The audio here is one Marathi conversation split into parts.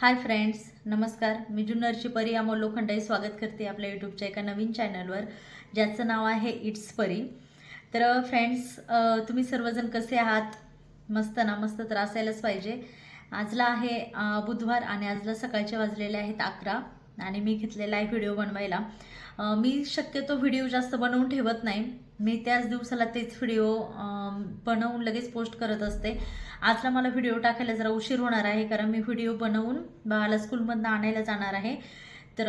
हाय फ्रेंड्स नमस्कार. मी जुन्नरची परी अमोल लोखंडाई स्वागत करते आपल्या यूट्यूबच्या एका नवीन चॅनलवर ज्याचं नाव आहे इट्स परी तर फ्रेंड्स तुम्ही सर्वजण कसे आहात? मस्त ना मस्त तर असायलाच पाहिजे. आजला आहे बुधवार आणि आजला सकाळचे वाजलेले आहेत अकरा आणि मी घेतलेला आहे व्हिडिओ बनवायला. मी शक्यतो व्हिडिओ जास्त बनवून ठेवत नाही. मी त्याच दिवसाला तेच व्हिडिओ बनवून लगेच पोस्ट करत असते. आजला मला व्हिडिओ टाकायला जरा उशीर होणार आहे कारण मी व्हिडिओ बनवून बाळाला स्कूलमधनं आणायला जाणार आहे. तर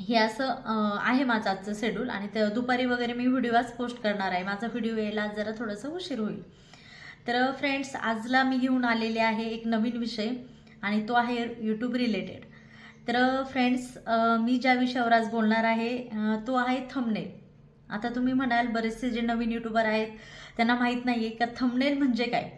हे असं आहे माझं आजचं शेड्यूल आणि तर दुपारी वगैरे मी व्हिडिओ आज पोस्ट करणार आहे. माझा व्हिडिओ यायला आज जरा थोडंसं उशीर होईल. तर फ्रेंड्स आजला मी घेऊन आलेले आहे एक नवीन विषय आणि तो आहे यूट्यूब रिलेटेड तर फ्रेंड्स मी ज्या विषयावर आज बोलणार आहे तो आहे थंबनेल आता तुम्ही म्हणाल बरेचसे जे नवीन युट्यूबर आहेत त्यांना माहीत नाही आहे का थंबनेल म्हणजे काय?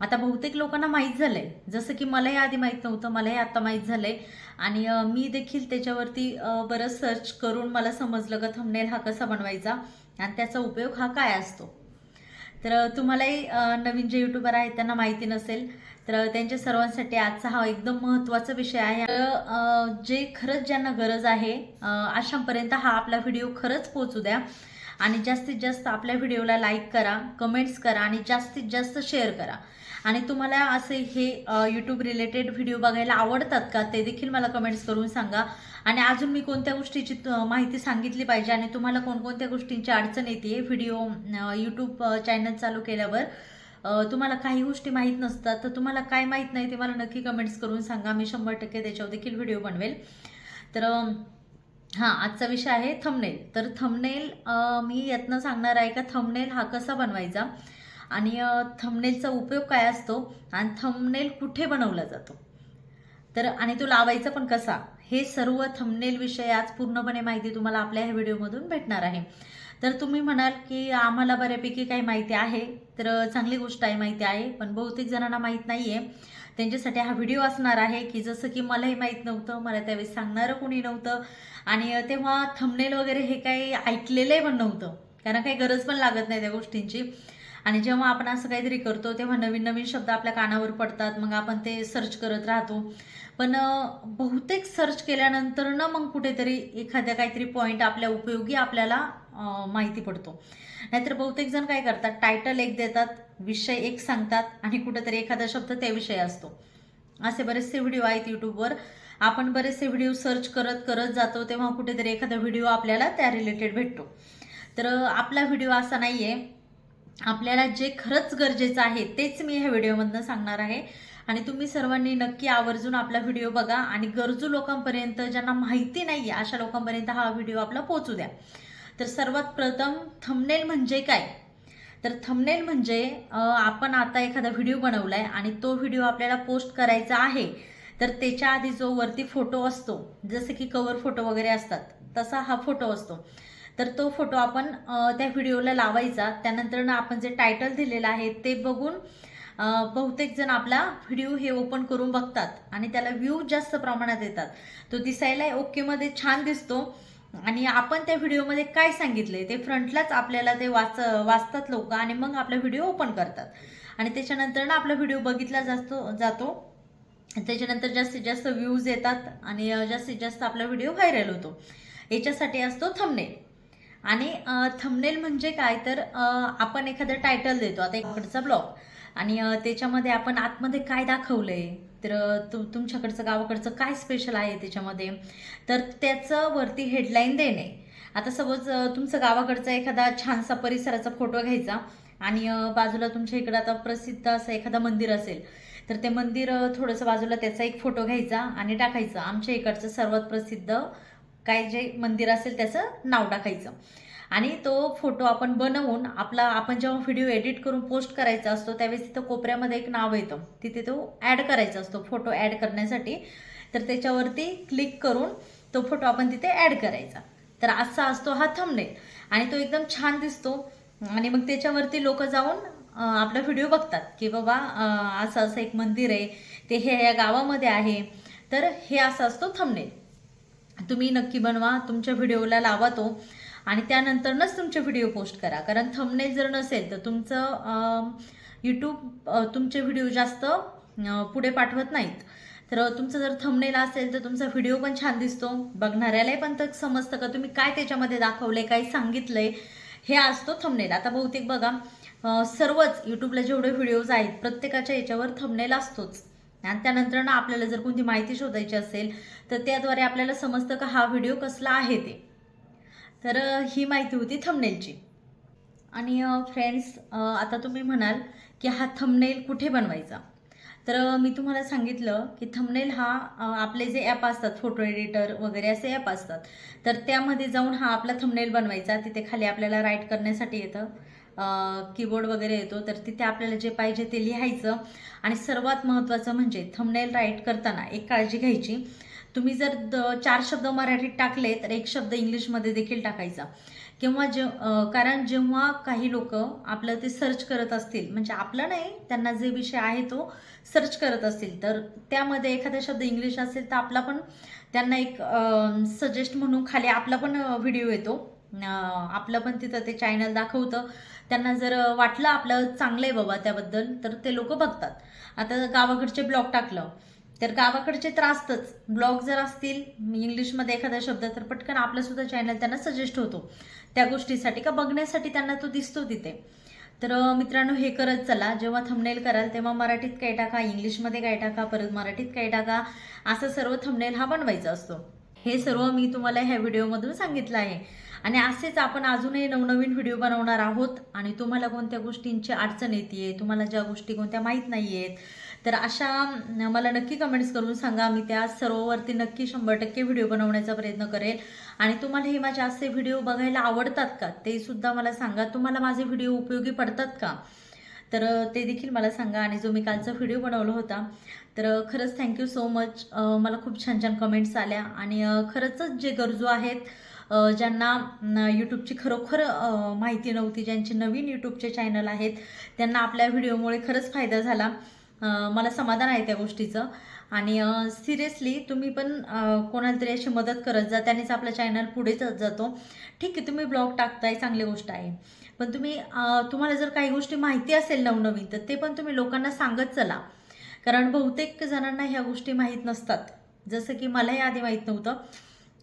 आता बहुतेक लोकांना माहीत झालं आहे जसं की मलाही आधी माहीत नव्हतं मलाही आता माहीत झालं आहे आणि मी देखील त्याच्यावरती बरंच सर्च करून मला समजलं का थंबनेल हा कसा बनवायचा आणि त्याचा उपयोग हा काय असतो. तर तुम्हालाही नवीन जे युट्यूबर आहेत त्यांना माहिती नसेल तर त्यांच्या सर्वांसाठी आजचा हा एकदम महत्त्वाचा विषय आहे. तर, जे खरंच ज्यांना गरज आहे अशांपर्यंत हा आपला व्हिडिओ खरंच पोहोचू द्या. आणि जास्तीत जास्त आपल्या व्हिडिओला लाईक करा कमेंट्स करा आणि जास्तीत जास्त शेअर करा. आणि तुम्हाला असे हे यूट्यूब रिलेटेड व्हिडिओ बघायला आवडतात का ते देखील मला कमेंट्स करून सांगा. आणि अजून मी कोणत्या गोष्टीची माहिती सांगितली पाहिजे आणि तुम्हाला कोणकोणत्या गोष्टींची अडचण येते व्हिडिओ यूट्यूब चॅनल चालू केल्यावर तुम्हाला काही गोष्टी माहीत नसतात तर तुम्हाला काय माहीत नाही ते मला नक्की कमेंट्स करून सांगा. मी शंभर टक्के त्याच्यावर देखील व्हिडिओ बनवेल. तर हां आजचा विषय आहे थंबनेल तर थंबनेल मी यातनं सांगणार आहे का थंबनेल हा कसा बनवायचा आणि थंबनेलचा उपयोग काय असतो आणि थंबनेल कुठे बनवला जातो. तर आणि तो लावायचा पण कसा? हे सर्व थंबनेल विषय आज पूर्णपणे माहिती तुम्हाला आपल्या ह्या व्हिडिओमधून भेटणार आहे. तर तुम्ही म्हणाल की आम्हाला बऱ्यापैकी काही माहिती आहे. तर चांगली गोष्ट आहे माहिती आहे. पण बहुतेक जणांना माहीत नाही आहे त्यांच्यासाठी हा व्हिडिओ असणार आहे की जसं की मलाही माहीत नव्हतं. मला त्यावेळेस सांगणारं कोणी नव्हतं. आणि तेव्हा थंबनेल वगैरे हे काही ऐकलेलंही पण नव्हतं. कारण काही गरज पण लागत नाही त्या गोष्टींची. आणि जेव्हा आपण असं काहीतरी करतो तेव्हा नवीन नवीन शब्द आपल्या कानावर पडतात. मग आपण ते सर्च करत राहतो. पण बहुतेक सर्च केल्यानंतर ना मग कुठेतरी एखाद्या काहीतरी पॉईंट आपल्या उपयोगी आपल्याला माहिती पडतो. नाहीतर बहुतेक जण काय करतात टायटल एक देतात विषय एक सांगतात आणि कुठेतरी एखादा शब्द त्या विषय असतो. असे बरेचसे व्हिडिओ आहेत यूट्यूबवर आपण बरेचसे व्हिडिओ सर्च करत करत जातो तेव्हा कुठेतरी एखादा व्हिडिओ आपल्याला त्या रिलेटेड भेटतो. तर आपला व्हिडिओ असा नाही आहे आपल्याला जे खरंच गरजेचं आहे तेच मी ह्या व्हिडिओमधनं सांगणार आहे. आणि तुम्ही सर्वांनी नक्की आवर्जून आपला व्हिडिओ बघा आणि गरजू लोकांपर्यंत ज्यांना माहिती नाही आहे अशा लोकांपर्यंत हा व्हिडिओ आपला पोहोचू द्या. तर सर्वात प्रथम थंबनेल म्हणजे काय? तर थंबनेल म्हणजे आपण आता एखादा व्हिडिओ बनवला आहे आणि तो व्हिडिओ आपल्याला पोस्ट करायचा आहे तर त्याच्या आधी जो वरती फोटो असतो जसे की कवर फोटो वगैरे असतात तसा हा फोटो असतो. तर तो फोटो आपण त्या व्हिडिओला लावायचा. त्यानंतर आपण जे टायटल दिलेलं आहे ते बघून बहुतेक जण आपला व्हिडिओ हे ओपन करून बघतात आणि त्याला व्ह्यू जास्त प्रमाणात येतात. तो दिसायला ओकेमध्ये छान दिसतो. आणि आपण त्या व्हिडिओमध्ये काय सांगितले ते फ्रंटलाच आपल्याला ते वाच वाचतात लोक आणि मग आपला व्हिडिओ ओपन करतात. आणि त्याच्यानंतर ना आपला व्हिडिओ बघितला जातो जातो. त्याच्यानंतर जास्तीत जास्त व्ह्यूज येतात आणि जास्तीत जास्त आपला व्हिडिओ व्हायरल होतो. याच्यासाठी असतो थंबनेल आणि थंबनेल म्हणजे काय? तर आपण एखादं टायटल देतो. आता इकडचा ब्लॉग आणि त्याच्यामध्ये आपण आतमध्ये काय दाखवलंय? तर तु तुमच्याकडचं गावाकडचं काय स्पेशल आहे त्याच्यामध्ये? तर त्याचं वरती हेडलाईन देणे. आता सपोज तुमचं गावाकडचा एखादा छानसा परिसराचा फोटो घ्यायचा आणि बाजूला तुमच्या इकडं आता प्रसिद्ध असं एखादं मंदिर असेल तर ते मंदिर थोडंसं बाजूला त्याचा एक फोटो घ्यायचा आणि टाकायचा. आमच्या इकडचं सर्वात प्रसिद्ध काय जे मंदिर असेल त्याचं नाव टाकायचं. आणि तो फोटो आपण बनवून आपला आपण जेव्हा व्हिडिओ एडिट करून पोस्ट करायचा असतो त्यावेळेस तिथं कोपऱ्यामध्ये एक नाव येतं. तिथे तो ॲड करायचा असतो फोटो ॲड करण्यासाठी. तर त्याच्यावरती क्लिक करून तो फोटो आपण तिथे ॲड करायचा. तर असा असतो हा थंबनेल आणि तो एकदम छान दिसतो. आणि मग त्याच्यावरती लोक जाऊन आपला व्हिडिओ बघतात की बाबा असं असं एक मंदिर आहे. ते हे या गावामध्ये आहे. तर हे असा असतो थंबनेल तुम्ही नक्की बनवा तुमच्या व्हिडिओला लावा तो. आणि त्यानंतरनच तुमचे व्हिडिओ पोस्ट करा. कारण थंबनेल जर नसेल तर तुमचं यूट्यूब तुमचे व्हिडिओ जास्त पुढे पाठवत नाहीत. तर तुमचं जर थंबनेल असेल तर तुमचा व्हिडिओ पण छान दिसतो. बघणाऱ्यालाही पण तर समजतं का तुम्ही काय त्याच्यामध्ये दाखवलंय काय सांगितलंय. हे असतो थंबनेल आता बहुतेक बघा सर्वच यूट्यूबला जेवढे व्हिडिओज आहेत प्रत्येकाच्या याच्यावर थंबनेल असतोच. आणि त्यानंतर ना आपल्याला जर कोणती माहिती शोधायची असेल तर त्याद्वारे आपल्याला समजतं का हा व्हिडिओ कसला आहे ते. तर ही माहिती होती थंबनेलची आणि फ्रेंड्स आता तुम्ही म्हणाल की हा थंबनेल कुठे बनवायचा? तर मी तुम्हाला सांगितलं की थंबनेल हा आपले जे ॲप असतात फोटो एडिटर वगैरे असे ॲप असतात. तर त्यामध्ये जाऊन हा आपला थंबनेल बनवायचा. तिथे खाली आपल्याला राईट करण्यासाठी येतं. कीबोर्ड वगैरे येतो. तर तिथे आपल्याला जे पाहिजे ते लिहायचं. आणि सर्वात महत्त्वाचं म्हणजे थंबनेल राईट करताना एक काळजी घ्यायची. तुम्ही जर द चार शब्द मराठीत टाकले तर एक शब्द इंग्लिशमध्ये देखील टाकायचा. किंवा जे कारण जेव्हा काही लोक आपलं ते सर्च करत असतील म्हणजे आपलं नाही त्यांना जे विषय आहे तो सर्च करत असतील तर त्यामध्ये एखादा शब्द इंग्लिश असेल तर आपला पण त्यांना एक सजेस्ट म्हणून खाली आपला पण व्हिडिओ येतो. आपलं पण तिथं ते चॅनल दाखवतं. त्यांना जर वाटलं आपलं चांगलं आहे बाबा त्याबद्दल तर ते लोक बघतात. आता गावाकडचे ब्लॉग टाकलं. तर गावाकडचे तर असतंच. ब्लॉग जर असतील इंग्लिशमध्ये एखादा शब्द तर पटकन आपलं सुद्धा चॅनल त्यांना सजेस्ट होतो. त्या गोष्टीसाठी का बघण्यासाठी त्यांना तो दिसतो तिथे. तर मित्रांनो हे करत चला. जेव्हा थंबनेल कराल तेव्हा मराठीत काय टाका इंग्लिशमध्ये काय टाका परत मराठीत काय टाका असं सर्व थंबनेल हा बनवायचा असतो. हे सर्व मी तुम्हाला ह्या व्हिडिओमधून सांगितलं आहे. आणि असेच आपण अजूनही नवनवीन व्हिडिओ बनवणार आहोत. आणि तुम्हाला कोणत्या गोष्टींची अडचण येते तुम्हाला ज्या गोष्टी कोणत्या माहीत नाही आहेत तर अशा मला नक्की कमेंट्स करून सांगा. मी त्या सर्ववरती नक्की शंभर टक्के व्हिडिओ बनवण्याचा प्रयत्न करेल. आणि तुम्हाला हे माझे असे व्हिडिओ बघायला आवडतात का? ते सुद्धा मला सांगा. तुम्हाला माझे व्हिडिओ उपयोगी पडतात का? तर ते देखील मला सांगा. आणि जो मी कालचा व्हिडिओ बनवला होता तर खरंच थँक्यू सो मच मला खूप छान छान कमेंट्स आल्या. आणि खरंचच खरंच जे गरजू आहेत ज्यांना यूट्यूबची खरोखर माहिती नव्हती ज्यांचे नवीन यूट्यूबचे चॅनल आहेत त्यांना आपल्या व्हिडिओमुळे खरंच फायदा झाला. मला समाधान आहे त्या गोष्टीचं. आणि सिरियसली तुम्ही पण कोणाला तरी अशी मदत करत जा. त्यानेच आपला चॅनल पुढे जातो. ठीक आहे तुम्ही ब्लॉग टाकताय चांगली गोष्ट आहे. पण तुम्ही तुम्हाला जर काही गोष्टी माहिती असेल नवनवीन तर ते पण तुम्ही लोकांना सांगत चला. कारण बहुतेक जणांना ह्या गोष्टी माहीत नसतात. जसं की मलाही आधी माहीत नव्हतं.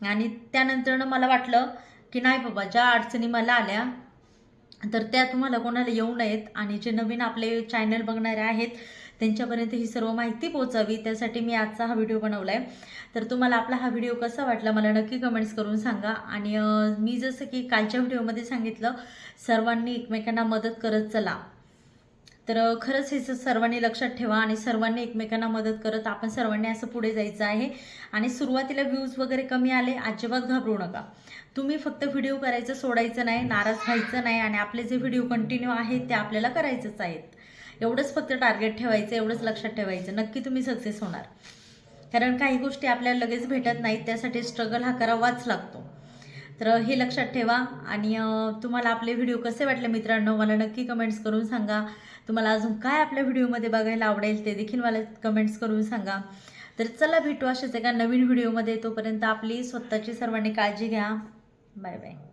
आणि त्यानंतरनं मला वाटलं की नाही बाबा ज्या अडचणी मला आल्या तर त्या तुम्हाला कोणाला येऊ नयेत. आणि जे नवीन आपले चॅनल बघणारे आहेत त्यांच्यापर्यंत ही सर्व माहिती पोहोचावी त्यासाठी मी आजचा हा व्हिडिओ बनवला आहे तर तुम्हाला आपला हा व्हिडिओ कसा वाटला मला नक्की कमेंट्स करून सांगा. आणि मी जसं की कालच्या व्हिडिओमध्ये सांगितलं सर्वांनी एकमेकांना मदत करत चला. तर खरंच हे सर्वांनी लक्षात ठेवा आणि सर्वांनी एकमेकांना मदत करत आपण सर्वांनी असं पुढे जायचं आहे. आणि सुरुवातीला व्ह्यूज वगैरे कमी आले अजिबात घाबरू नका. तुम्ही फक्त व्हिडिओ करायचं सोडायचं नाही नाराज व्हायचं नाही आणि आपले जे व्हिडिओ कंटिन्यू आहेत ते आपल्याला करायचंच आहेत. एवढंच फक्त टार्गेट ठेवायचं एवढंच लक्षात ठेवायचं. नक्की तुम्ही सक्सेस होणार. कारण काही गोष्टी आपल्याला लगेच भेटत नाहीत त्यासाठी स्ट्रगल हा करावाच लागतो. तर हे लक्षात ठेवा आणि तुम्हाला आपले व्हिडिओ कसे वाटले मित्रांनो मला नक्की कमेंट्स करून सांगा. तुम्हाला अजून काय आपल्या व्हिडिओमध्ये बघायला आवडेल ते देखील मला कमेंट्स करून सांगा. तर चला भेटू अशाच एका नवीन व्हिडिओमध्ये तोपर्यंत आपली स्वतःची सर्वांनी काळजी घ्या. Bye bye